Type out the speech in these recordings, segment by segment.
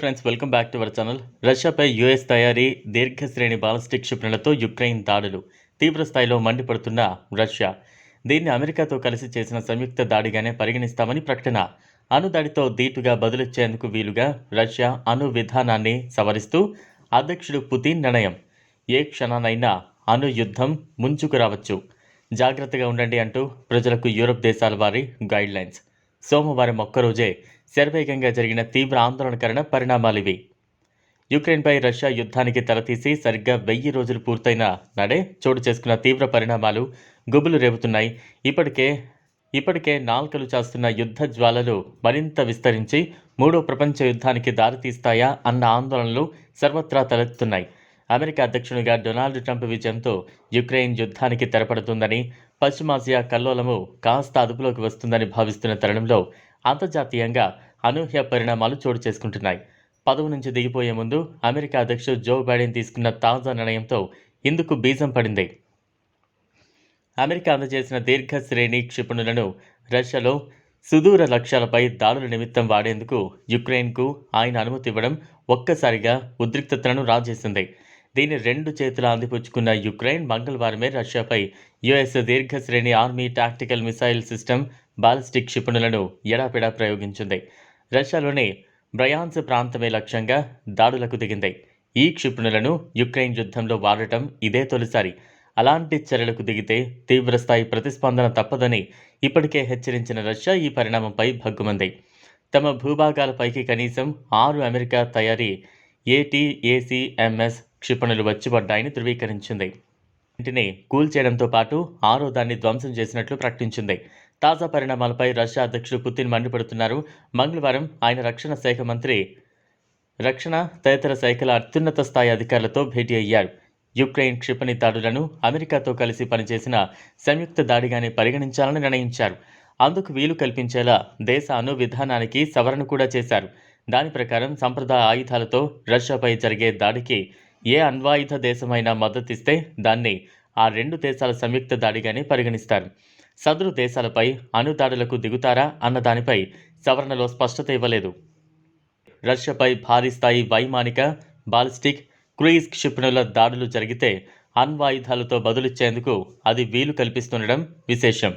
Friends welcome back to our channel రష్యాపై US తయారీ దీర్ఘశ్రేణి ballistic క్షిపణులతో Ukraine దాడులు. తీవ్ర స్థాయిలో మండిపడుతున్న రష్యా దీన్ని అమెరికాతో కలిసి చేసిన సంయుక్త దాడిగానే పరిగణిస్తామని ప్రకటన. అణుదాడితో దాడితో బదులిచ్చేందుకు వీలుగా రష్యా అణు విధానాన్ని సవరిస్తూ అధ్యక్షుడు పుతిన్ నిర్ణయం. ఏ క్షణానైనా అణు యుద్ధం ముంచుకు రావచ్చు. జాగ్రత్తగా ఉండండి అంటూ ప్రజలకు యూరప్ దేశాల వారి గైడ్లైన్స్ సోమవారం ఒక్కరోజే శరవేగంగా జరిగిన తీవ్ర ఆందోళనకరణ పరిణామాలివి. యుక్రెయిన్పై రష్యా యుద్ధానికి తలతీసి సరిగ్గా వెయ్యి రోజులు పూర్తయిన నాడే చోటు చేసుకున్న తీవ్ర పరిణామాలు గుబులు రేపుతున్నాయి. ఇప్పటికే ఇప్పటికే నాల్కలు చాస్తున్న యుద్ధ జ్వాలలు మరింత విస్తరించి మూడో ప్రపంచ యుద్ధానికి దారితీస్తాయా అన్న ఆందోళనలు సర్వత్రా తలెత్తున్నాయి అమెరికా అధ్యక్షునిగా డొనాల్డ్ ట్రంప్ విజయంతో యుక్రెయిన్ యుద్ధానికి తెరపడుతుందని పశ్చిమాసియా కల్లోలము కాస్త అదుపులోకి వస్తుందని భావిస్తున్న తరుణంలో అంతర్జాతీయంగా అనూహ్య పరిణామాలు చోటు చేసుకుంటున్నాయి. పదవి నుంచి దిగిపోయే ముందు అమెరికా అధ్యక్షుడు జో బైడెన్ తీసుకున్న తాజా నిర్ణయంతో ఇందుకు బీజం పడింది. అమెరికా అందజేసిన దీర్ఘ శ్రేణి క్షిపణులను రష్యాలో సుదూర లక్ష్యాలపై దాడుల నిమిత్తం వాడేందుకు యుక్రెయిన్కు ఆయన అనుమతి ఇవ్వడం ఒక్కసారిగా ఉద్రిక్తతలను రాజేసింది. దీన్ని రెండు చేతుల అందిపుచ్చుకున్న యుక్రెయిన్ మంగళవారమే రష్యాపై US దీర్ఘశ్రేణి army tactical missile system ballistic క్షిపణులను ఎడాపెడా ప్రయోగించింది. రష్యాలోని బ్రయాన్స్ ప్రాంతమే లక్ష్యంగా దాడులకు దిగింది. ఈ క్షిపణులను యుక్రెయిన్ యుద్ధంలో వాడటం ఇదే తొలిసారి. అలాంటి చర్యలకు దిగితే తీవ్రస్థాయి ప్రతిస్పందన తప్పదని ఇప్పటికే హెచ్చరించిన రష్యా ఈ పరిణామంపై భగ్గుమంది. తమ భూభాగాలపైకి కనీసం ఆరు అమెరికా తయారీ ఏటీఏసీఎంఎస్ క్షిపణులు వచ్చిపడ్డాయని ధృవీకరించింది. ఇంటిని కూల్చేయడంతో పాటు ఆరో దాన్ని ధ్వంసం చేసినట్లు ప్రకటించింది. తాజా పరిణామాలపై రష్యా అధ్యక్షుడు పుతిన్ మండిపడుతున్నారు. మంగళవారం ఆయన రక్షణ శాఖ మంత్రి రక్షణ తదితర శాఖల అత్యున్నత స్థాయి అధికారులతో భేటీ అయ్యారు. యుక్రెయిన్ క్షిపణి దాడులను అమెరికాతో కలిసి పనిచేసిన సంయుక్త దాడిగానే పరిగణించాలని నిర్ణయించారు. అందుకు వీలు కల్పించేలా దేశ అణు విధానానికి సవరణ కూడా చేశారు. దాని ప్రకారం సంప్రదాయ ఆయుధాలతో రష్యాపై జరిగే దాడికి ఏ అణ్వాయుధ దేశమైనా మద్దతిస్తే దాన్ని ఆ రెండు దేశాల సంయుక్త దాడిగానే పరిగణిస్తారు. సదరు దేశాలపై అణు దాడులకు దిగుతారా అన్న దానిపై సవరణలో స్పష్టత ఇవ్వలేదు. రష్యాపై భారీ స్థాయి వైమానిక బాలిస్టిక్ క్రూయిజ్ క్షిపణుల దాడులు జరిగితే అణ్వాయుధాలతో బదులిచ్చేందుకు అది వీలు కల్పిస్తుండడం విశేషం.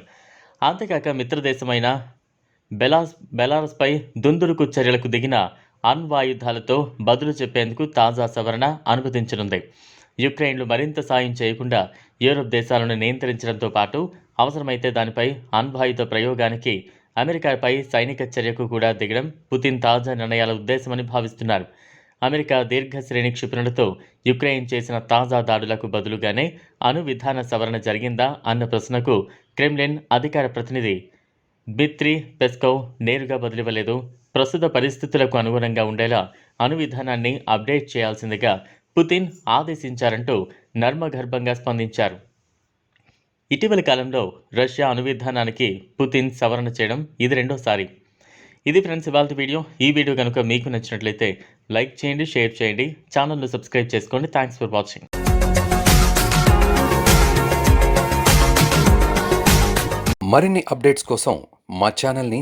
అంతేకాక మిత్రదేశమైన బెలాస్ బెలారస్పై దుందుడుకు చర్యలకు దిగిన అణ్వాయుధాలతో బదులు చెప్పేందుకు తాజా సవరణ అనుమతించనుంది. యుక్రెయిన్లు మరింత సాయం చేయకుండా యూరప్ దేశాలను నియంత్రించడంతో పాటు అవసరమైతే దానిపై అణ్వాయుధ ప్రయోగానికి అమెరికాపై సైనిక చర్యకు కూడా దిగడం పుతిన్ తాజా నిర్ణయాల ఉద్దేశమని భావిస్తున్నారు. అమెరికా దీర్ఘశ్రేణి క్షిపణులతో యుక్రెయిన్ చేసిన తాజా దాడులకు బదులుగానే అణు విధాన సవరణ జరిగిందా అన్న ప్రశ్నకు క్రెమ్లిన్ అధికార ప్రతినిధి బిత్రి పెస్కోవ్ నేరుగా బదిలివ్వలేదు ప్రస్తుత పరిస్థితులకు అనుగుణంగా ఉండేలా అనువిధానాన్ని అప్డేట్ చేయాల్సిందిగా పుతిన్ ఆదేశించారంటూ నర్మగర్భంగా స్పందించారు. ఇటీవలి కాలంలో రష్యా అనువిధానానికి పుతిన్ సవరణ చేయడం ఇది రెండోసారి. ఇది ఫ్రెండ్స్ ఇవాళ వీడియో. ఈ వీడియో కనుక మీకు నచ్చినట్లయితే లైక్ చేయండి షేర్ చేయండి. ఛానల్ను సబ్స్క్రైబ్ చేసుకోండి. Thanks for watching. మరిన్ని అప్డేట్స్ కోసం మా ఛానల్ని